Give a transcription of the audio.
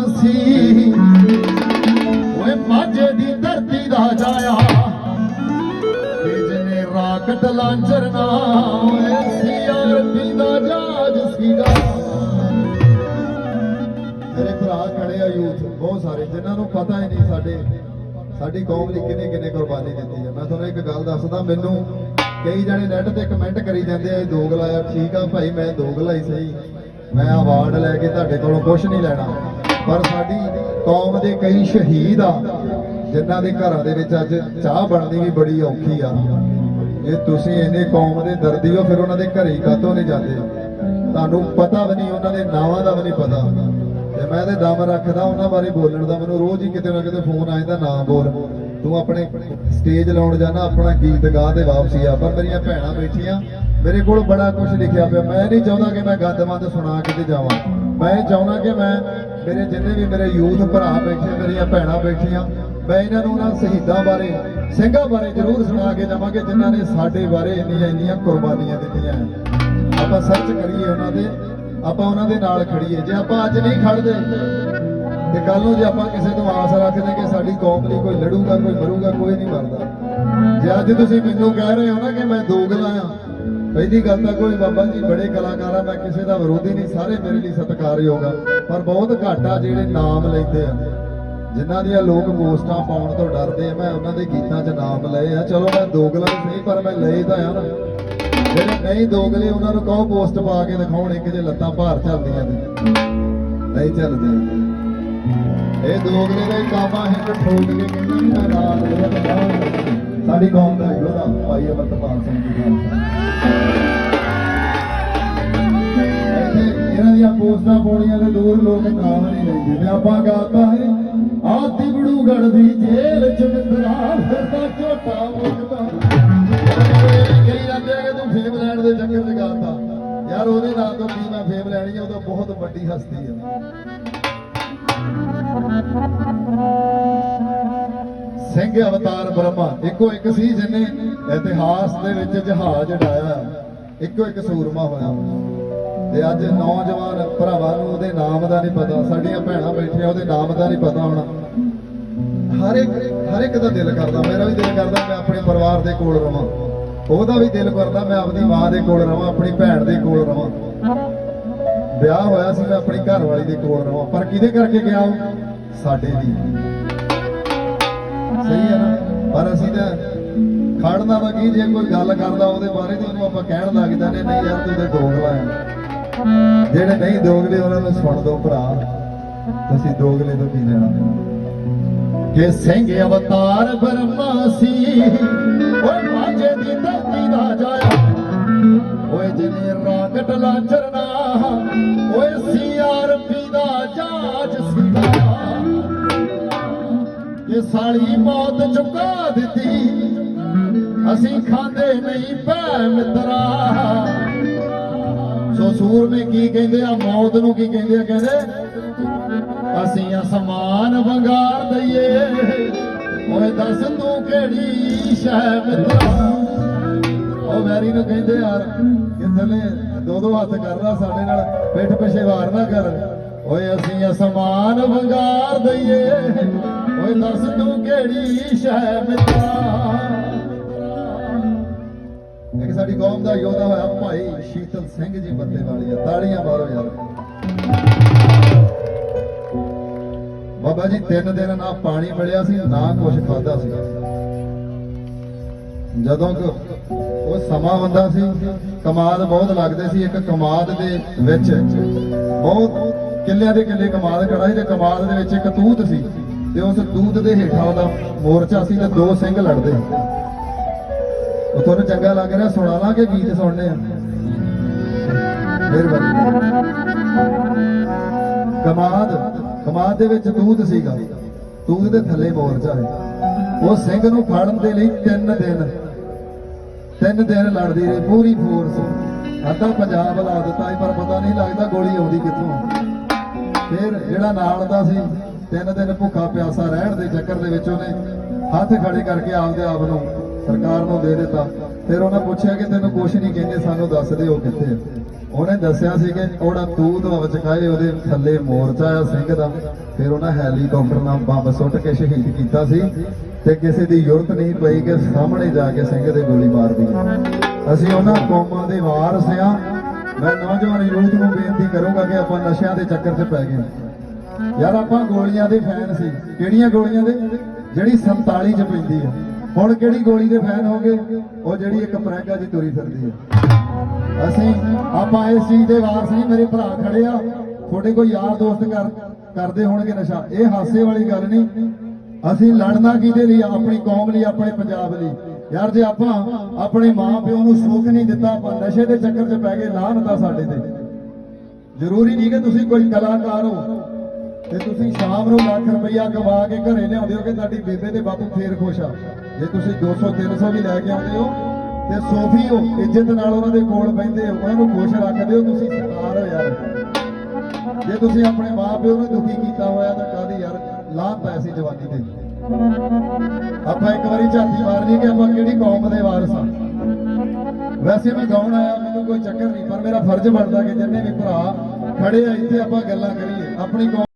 ਸੀ। ਓਏ ਮਾਝੇ ਦੀ ਧਰਤੀ ਦਾ ਜਾਇਆ। ਤੇ ਰਾਕਟ ਲਾਂਚਰ ਨਾ ਓਏ ਸੀਆਰਪੀ ਦਾ ਜਹਾਜ਼ ਸੀਗਾ। ਮੇਰੇ ਭਰਾ ਖੜੇ ਆ ਯੂਥ, ਬਹੁਤ ਸਾਰੇ, ਜਿਨ੍ਹਾਂ ਨੂੰ ਪਤਾ ਹੀ ਨਹੀਂ ਸਾਡੇ, ਸਾਡੀ ਕੌਮ ਲਈ ਕਿੰਨੇ ਕਿੰਨੇ ਕੁਰਬਾਨੀ ਦਿੱਤੀ ਹੈ। ਮੈਂ ਤੁਹਾਨੂੰ ਇੱਕ ਗੱਲ ਦੱਸਦਾ, ਮੈਨੂੰ ਕਈ ਜਣੇ ਨੈਟ ਤੇ ਕਮੈਂਟ ਕਰੀ ਜਾਂਦੇ ਆ, ਇਹ ਦੋਗਲਾ ਆ, ਠੀਕ ਆ ਭਾਈ, ਮੈਂ ਦੋਗਲਾ ਹੀ ਸਹੀ। ਮੈਂ ਅਵਾਰਡ ਲੈ ਕੇ ਤੁਹਾਡੇ ਕੋਲੋਂ ਕੁਝ ਨਹੀਂ ਲੈਣਾ। ਪਰ ਸਾਡੀ ਕੌਮ ਦੇ ਕਈ ਸ਼ਹੀਦ ਆ, ਜਿਨ੍ਹਾਂ ਦੇ ਘਰਾਂ ਦੇ ਵਿੱਚ ਅੱਜ ਚਾਹ ਬਣਦੀ ਵੀ ਬੜੀ ਔਖੀ ਆ। ਜੇ ਤੁਸੀਂ ਇਹਨੇ ਕੌਮ ਦੇ ਦਰਦੀ ਹੋ, ਫਿਰ ਉਹਨਾਂ ਦੇ ਘਰੇ ਕਾਤੋਂ ਨਹੀਂ ਜਾਂਦੇ? ਤੁਹਾਨੂੰ ਪਤਾ ਵੀ ਨਹੀਂ, ਉਹਨਾਂ ਦੇ ਨਾਵਾਂ ਦਾ ਵੀ ਨਹੀਂ ਪਤਾ। ਤੇ ਮੈਂ ਤੇ ਦਮ ਰੱਖਦਾ, ਉਹਨਾਂ ਬਾਰੇ ਬੋਲਣ ਦਾ ਮੈਨੂੰ ਰੋਜ਼ ਹੀ ਕਿਤੇ ਨਾ ਕਿਤੇ ਫੋਨ ਆ ਜਾਂਦਾ, ਨਾ ਬੋਲ, ਤੂੰ ਆਪਣੇ ਸਟੇਜ ਲਾਉਣ ਜਾਣਾ, ਆਪਣਾ ਗੀਤ ਗਾ ਤੇ ਵਾਪਸੀ ਆ। ਪਰ ਮੇਰੀਆਂ ਭੈਣਾਂ ਬੈਠੀਆਂ, ਮੇਰੇ ਕੋਲ ਬੜਾ ਕੁਝ ਲਿਖਿਆ ਪਿਆ। ਮੈਂ ਨਹੀਂ ਚਾਹੁੰਦਾ ਕਿ ਮੈਂ ਗੰਦਮੰਦ ਸੁਣਾ ਕੇ ਜਾਵਾਂ। ਮੈਂ ਇਹ ਚਾਹੁੰਦਾ ਕਿ ਮੈਂ ਮੇਰੇ ਜਿੰਨੇ ਵੀ ਮੇਰੇ ਯੂਥ ਭਰਾ ਬੈਠੇ, ਮੇਰੀਆਂ ਭੈਣਾਂ ਬੈਠੀਆਂ, ਮੈਂ ਇਹਨਾਂ ਨੂੰ ਉਹਨਾਂ ਸ਼ਹੀਦਾਂ ਬਾਰੇ, ਸਿੰਘਾਂ ਬਾਰੇ ਜ਼ਰੂਰ ਸੁਣਾ ਕੇ ਜਾਵਾਂਗੇ ਜਿਨ੍ਹਾਂ ਨੇ ਸਾਡੇ ਬਾਰੇ ਇੰਨੀਆਂ ਇੰਨੀਆਂ ਕੁਰਬਾਨੀਆਂ ਦਿੱਤੀਆਂ ਆਪਾਂ ਸਰਚ ਕਰੀਏ ਉਹਨਾਂ ਦੇ, ਆਪਾਂ ਉਹਨਾਂ ਦੇ ਨਾਲ ਖੜੀਏ ਜੇ ਆਪਾਂ ਅੱਜ ਨਹੀਂ ਖੜਦੇ ਤੇ ਕੱਲ ਨੂੰ ਜੇ ਆਪਾਂ ਕਿਸੇ ਤੋਂ ਆਸ ਰੱਖਦੇ ਕਿ ਸਾਡੀ ਕੌਮ ਲਈ ਕੋਈ ਲੜੂਗਾ, ਕੋਈ ਮਰੂਗਾ, ਕੋਈ ਨਹੀਂ ਮਰਦਾ। ਜੇ ਅੱਜ ਤੁਸੀਂ ਮੈਨੂੰ ਕਹਿ ਰਹੇ ਹੋ ਨਾ ਕਿ ਮੈਂ ਦੋਗਲਾ ਆ ਪਹਿਲੀ ਗੱਲ ਤਾਂ ਕੋਈ ਬਾਬਾ ਜੀ, ਬੜੇ ਕਲਾਕਾਰ ਆ ਮੈਂ ਕਿਸੇ ਦਾ ਵਿਰੋਧੀ ਨਹੀਂ, ਸਾਰੇ ਮੇਰੇ ਲਈ ਸਤਿਕਾਰਯੋਗ ਆ। ਪਰ ਬਹੁਤ ਘੱਟ ਆ ਜਿਹੜੇ ਨਾਮ ਲੈਂਦੇ ਆ। ਜਿਨ੍ਹਾਂ ਦੀਆਂ ਲੋਕ ਪੋਸਟਾਂ ਪਾਉਣ ਤੋਂ ਡਰਦੇ ਆ, ਮੈਂ ਉਹਨਾਂ ਦੇ ਗੀਤਾਂ 'ਚ ਨਾਮ ਲਏ ਆ। ਚਲੋ, ਮੈਂ ਦੋਗਲਾ ਨਹੀਂ, ਪਰ ਮੈਂ ਲਏ ਤਾਂ ਆ ਨਾ। ਜਿਹੜੇ ਨਹੀਂ ਦੋਗਲੇ, ਉਹਨਾਂ ਨੂੰ ਕਹੋ ਪੋਸਟ ਪਾ ਕੇ ਦਿਖਾਉਣ, ਇੱਕ ਜੇ ਲੱਤਾਂ ਭਾਰ ਚੱਲਦੀਆਂ ਨੇ। ਨਹੀਂ ਚੱਲਦੇ ਇਹ ਦੋਗਲੇ ਦਾ ਹੀ ਕੰਮ ਆ ਹਿੱਟ ਠੋਕ ਕੇ ਕਹਿੰਦਾ ਮੈਂ ਰਾਤ ਨੂੰ ਸਾਡੀ ਕੌਮ ਦਾ ਯੋਧਾ ਭਾਈ ਅਮਰਤਪਾਲ ਸਿੰਘ ਜੀ ਦਾ। ਇਹਨਾਂ ਦੀਆਂ ਪੋਸਟਾਂ ਪਾਉਣੀਆਂ ਤੇ ਦੂਰ ਲੋਕ ਨਾਮ ਨਹੀਂ ਲੈਂਦੇ ਤੇ ਆਪਾਂ ਗਾਤਾ ਹੈ ਆਤੀ ਬੜੂਗੜ ਦੀ ਜੇਲ੍ਹ ਚ ਮਿੰਦਰਾ ਫਿਰਦਾ ਝੋਟਾ ਮੁੱਕਦਾ ਕਈ ਜਾਂਦੇ ਕਿ ਤੂੰ ਫੇਮ ਲੈਣ ਦੇ ਚੱਕਰ 'ਚ ਗਾਤਾ। ਯਾਰ ਉਹਦੇ ਨਾਲ ਤੋਂ ਕੀ ਮੈਂ ਫੇਮ ਲੈਣੀ ਆ, ਉਹ ਤਾਂ ਬਹੁਤ ਵੱਡੀ ਹਸਤੀ ਆ। ਸਿੰਘ ਅਵਤਾਰ ਬ੍ਰਹਮਾ। ਇੱਕੋ ਇੱਕ ਸੀ ਜਿਹਨੇ ਇਤਿਹਾਸ ਦੇ ਵਿੱਚ ਜਹਾਜ਼ ਉਡਾਇਆ ਇੱਕੋ ਇੱਕ ਸੂਰਮਾ ਹੋਇਆ। ਤੇ ਅੱਜ ਨੌਜਵਾਨ ਭਰਾਵਾਂ ਨੂੰ ਉਹਦੇ ਨਾਮ ਦਾ ਨਹੀਂ ਪਤਾ। ਸਾਡੀਆਂ ਭੈਣਾਂ ਬੈਠੀਆਂ, ਉਹਦੇ ਨਾਮ ਦਾ ਨਹੀਂ ਪਤਾ ਹੋਣਾ। ਹਰ ਇੱਕ ਹਰ ਇੱਕ ਦਾ ਦਿਲ ਕਰਦਾ। ਮੇਰਾ ਵੀ ਦਿਲ ਕਰਦਾ ਮੈਂ ਆਪਣੇ ਪਰਿਵਾਰ ਦੇ ਕੋਲ ਰਵਾਂ। ਉਹਦਾ ਵੀ ਦਿਲ ਕਰਦਾ ਮੈਂ ਆਪਣੀ ਮਾਂ ਦੇ ਕੋਲ ਰਵਾਂ, ਆਪਣੀ ਭੈਣ ਦੇ ਕੋਲ ਰਵਾਂ। ਵਿਆਹ ਹੋਇਆ ਸੀ, ਮੈਂ ਆਪਣੀ ਘਰ ਵਾਲੀ ਦੇ ਕੋਲ ਰਵਾਂ। ਪਰ ਕਿਹਦੇ ਕਰਕੇ ਗਿਆ ਸਾਡੇ ਦੀ ਸਹੀ ਹੈ ਨਾ? ਪਰ ਅਸੀਂ ਤਾਂ ਖੜਨਾ ਵਾ ਕੀ ਜੇ ਕੋਈ ਗੱਲ ਕਰਦਾ ਉਹਦੇ ਬਾਰੇ ਤੇ ਉਹਨੂੰ ਆਪਾਂ ਕਹਿਣ ਲੱਗ ਜਾਂਦੇ ਨਹੀਂ ਯਾਰ ਤੂੰ ਤੇ ਦੋਗਲਾ ਹੈ। ਜਿਹੜੇ ਨਹੀਂ ਦੋਗਲੇ, ਉਹਨਾਂ ਨੂੰ ਸੁਣ ਦੋ ਭਰਾ। ਤੁਸੀਂ ਦੋਗਲੇ ਤੋਂ ਕੀ ਲੈਣਾ? ਕਿ ਸਿੰਘ ਅਵਤਾਰ ਬ੍ਰਹਮਾ ਸੀ, ਓਏ ਮਾਝੇ ਦੀ ਧਰਤੀ ਦਾ ਜਾਇਆ। ਓਏ ਜਿਹਨੇ ਰਾਕਟ ਲਾਂਚਰਨਾ ਸਾਲੀ ਮੌਤ ਚੁਕਾ ਦਿੱਤੀ। ਅਸੀਂ ਖਾਂਦੇ ਨਹੀਂ ਭੈ ਮਿੱਤਰਾ। ਸੋ ਸੂਰਮੇ ਕੀ ਕਹਿੰਦੇ ਆ? ਮੌਤ ਨੂੰ ਕੀ ਕਹਿੰਦੇ ਆ ਕਹਿੰਦੇ? ਅਸੀਂ ਅਸਮਾਨ ਵੰਗਾਰ ਦਈਏ। ਓਏ ਦੱਸ ਤੂੰ ਕਿਹੜੀ ਸ਼ੈ ਮਿੱਤਰਾ? ਉਹ ਵੈਰੀ ਨੂੰ ਕਹਿੰਦੇ ਯਾਰ ਕਿੱਥਲੇ ਦੋ ਦੋ ਹੱਥ ਕਰਦਾ ਸਾਡੇ ਨਾਲ, ਪਿੱਠ ਪਿਛੇ ਵਾਰ ਨਾ ਕਰ। ਓਏ ਅਸੀਂ ਅਸਮਾਨ ਵੰਗਾਰ ਦਈਏ। ਓਏ ਦੱਸ ਤੂੰ ਕਿਹੜੀ ਸ਼ੈ ਮਿੱਤਰਾ ਇੱਕ ਸਾਡੀ ਕੌਮ ਦਾ ਯੋਧਾ ਹੋਇਆ ਭਾਈ ਸ਼ੀਤਲ ਸਿੰਘ ਜੀ ਬੰਦੇ ਵਾਲੀਆ ਤਾੜੀਆਂ ਮਾਰੋ ਯਾਰ। ਬਾਬਾ ਜੀ, ਤਿੰਨ ਦਿਨ ਨਾ ਪਾਣੀ ਮਿਲਿਆ ਸੀ, ਨਾ ਕੁਝ ਖਾਦਾ ਸੀ। ਜਦੋਂ ਕਿ ਉਹ ਸਮਾਂ ਹੁੰਦਾ ਸੀ, ਕਮਾਦ ਬਹੁਤ ਲੱਗਦੇ ਸੀ, ਇੱਕ ਕਮਾਦ ਦੇ ਵਿੱਚ ਬਹੁਤ ਕਿੱਲਿਆਂ ਦੇ ਕਿੱਲੇ ਕਮਾਦ ਖੜਾ ਸੀ ਤੇ ਕਮਾਦ ਦੇ ਵਿੱਚ ਇੱਕ ਤੂਤ ਸੀ। ਤੇ ਉਸ ਤੂਤ ਦੇ ਹੇਠਾਂ ਉਹਦਾ ਮੋਰਚਾ ਸੀ ਤੇ ਦੋ ਸਿੰਘ ਲੜਦੇ ਉਹ ਤੁਹਾਨੂੰ ਚੰਗਾ ਲੱਗ ਰਿਹਾ, ਸੁਣਾ ਲਾਂ ਕਿ ਗੀਤ ਸੁਣਨੇ ਆ। ਮਿਹਰਬਾਨੀ। ਕਮਾਦ ਕਮਾਦ ਦੇ ਵਿੱਚ ਤੂਤ ਸੀਗਾ। ਤੂਤ ਦੇ ਥੱਲੇ ਮੋਰਚਾ ਹੈ ਉਹ ਸਿੰਘ ਨੂੰ ਫੜਨ ਦੇ ਲਈ ਤਿੰਨ ਦਿਨ ਤਿੰਨ ਦਿਨ ਲੜਦੀ ਰਹੀ, ਪੂਰੀ ਫੋਰਸ ਅੱਧਾ ਪੰਜਾਬ ਲਾ ਦਿੱਤਾ ਸੀ, ਪਰ ਪਤਾ ਨਹੀਂ ਲੱਗਦਾ ਗੋਲੀ ਆਉਂਦੀ ਕਿੱਥੋਂ। ਫਿਰ ਜਿਹੜਾ ਨਾਲ ਦਾ ਸੀ ਤਿੰਨ ਦਿਨ ਭੁੱਖਾ ਪਿਆਸਾ ਰਹਿਣ ਦੇ ਚੱਕਰ ਦੇ ਵਿੱਚ ਉਹਨੇ ਹੱਥ ਖੜੇ ਕਰਕੇ ਆਪਦੇ ਆਪ ਨੂੰ ਸਰਕਾਰ ਨੂੰ ਦੇ ਦਿੱਤਾ। ਫਿਰ ਉਹਨਾਂ ਪੁੱਛਿਆ ਕਿ ਤੈਨੂੰ ਕੁਛ ਨਹੀਂ ਕਹਿੰਦੇ, ਸਾਨੂੰ ਦੱਸ ਦੇ ਉਹ ਕਿੱਥੇ ਉਹਨੇ ਦੱਸਿਆ ਸੀ ਕਿ ਉਹਦਾ ਤੂਤ ਵਚਕਾਏ, ਉਹਦੇ ਥੱਲੇ ਮੋਰਚਾ ਆ ਸਿੰਘ ਦਾ। ਫਿਰ ਉਹਨਾਂ ਹੈਲੀਕਾਪਟਰ ਨਾਲ ਬੰਬ ਸੁੱਟ ਕੇ ਸ਼ਹੀਦ ਕੀਤਾ ਸੀ। ਤੇ ਕਿਸੇ ਦੀ ਜ਼ਰੂਰਤ ਨਹੀਂ ਪਈ ਕਿ ਸਾਹਮਣੇ ਜਾ ਕੇ ਸਿੰਘ ਦੇ ਗੋਲੀ ਮਾਰਦੀ ਅਸੀਂ ਉਹਨਾਂ ਕੌਮਾਂ ਦੇ ਵਾਰਸ ਆ। ਮੈਂ ਨੌਜਵਾਨ ਯੂਥ ਨੂੰ ਬੇਨਤੀ ਕਰੂੰਗਾ ਕਿ ਆਪਾਂ ਨਸ਼ਿਆਂ ਦੇ ਚੱਕਰ 'ਚ ਪੈ ਗਏ। ਯਾਰ ਆਪਾਂ ਗੋਲੀਆਂ ਦੇ ਫੈਨ ਸੀ। ਕਿਹੜੀਆਂ ਗੋਲੀਆਂ ਦੇ? ਜਿਹੜੀ 47 'ਚ ਪੈਂਦੀ ਹੈ ਹੁਣ ਕਿਹੜੀ ਗੋਲੀ ਦੇ ਫੈਨ ਹੋ ਗਏ ਉਹ ਜਿਹੜੀ ਇੱਕ ਪ੍ਰੈਗਾ ਜੀ ਤੁਰੀ ਫਿਰਦੀ ਆ। ਅਸੀਂ, ਆਪਾਂ ਇਸ ਚੀਜ਼ ਦੇ ਵਾਰਸ ਨਹੀਂ, ਮੇਰੇ ਭਰਾ ਖੜੇ ਆ। ਤੁਹਾਡੇ ਕੋਈ ਯਾਰ ਦੋਸਤ ਕਰ, ਕਰਦੇ ਹੋਣਗੇ ਨਸ਼ਾ। ਇਹ ਹਾਸੇ ਵਾਲੀ ਗੱਲ ਨਹੀਂ। ਅਸੀਂ ਲੜਨਾ ਕਿਹਦੇ ਲਈ ਆਪਣੀ ਕੌਮ ਲਈ, ਆਪਣੇ ਪੰਜਾਬ ਲਈ। ਯਾਰ ਜੇ ਆਪਾਂ ਆਪਣੇ ਮਾਂ ਪਿਓ ਨੂੰ ਸੁੱਖ ਨਹੀਂ ਦਿੱਤਾ, ਆਪਾਂ ਨਸ਼ੇ ਦੇ ਚੱਕਰ 'ਚ ਪੈ ਗਏ, ਲਾਹਨਤ ਆ ਸਾਡੇ ਤੇ। ਜ਼ਰੂਰੀ ਨਹੀਂ ਕਿ ਤੁਸੀਂ ਕੋਈ ਕਲਾਕਾਰ ਹੋ। ਤੇ ਤੁਸੀਂ ਸ਼ਾਮ ਨੂੰ ਲੱਖ ਰੁਪਈਆ ਕਮਾ ਕੇ ਘਰੇ ਲਿਆਉਂਦੇ ਹੋ ਕਿ ਤੁਹਾਡੀ ਬੇਬੇ ਤੇ ਬਾਪੂ ਫੇਰ ਖੁਸ਼ ਆ? ਜੇ ਤੁਸੀਂ 200 300 ਵੀ ਲੈ ਕੇ ਆਉਂਦੇ ਹੋ ਤੇ ਸੋਫੀ ਹੋ ਇੱਜ਼ਤ ਨਾਲ ਉਹਨਾਂ ਦੇ ਕੋਲ ਬੈਠਦੇ ਹੋ, ਉਹਨਾਂ ਨੂੰ ਖੁਸ਼ ਰੱਖਦੇ ਹੋ, ਤੁਸੀਂ ਸਰਦਾਰ ਹੋ ਯਾਰ। ਜੇ ਤੁਸੀਂ ਆਪਣੇ ਮਾਪਿਓ ਨੂੰ ਦੁਖੀ ਕੀਤਾ ਹੋਇਆ ਤਾਂ ਕਾਦੀ ਯਾਰ ਲਾਂਤ ਐਸੀ ਜਵਾਨੀ ਦੇ ਆਪਾਂ ਇੱਕ ਵਾਰੀ ਝਾਤੀ ਮਾਰਨੀ ਕਿ ਆਪਾਂ ਕਿਹੜੀ ਕੌਮ ਦੇ ਵਾਰਸ ਆ। ਵੈਸੇ ਮੈਂ ਗਾਉਣ ਆਇਆ, ਮੈਨੂੰ ਕੋਈ ਚੱਕਰ ਨਹੀਂ, ਪਰ ਮੇਰਾ ਫਰਜ਼ ਬਣਦਾ ਕਿ ਜਿੰਨੇ ਵੀ ਭਰਾ ਖੜੇ ਆ, ਇੱਥੇ ਆਪਾਂ ਗੱਲਾਂ ਕਰੀਏ, ਆਪਣੀ ਕੌਮ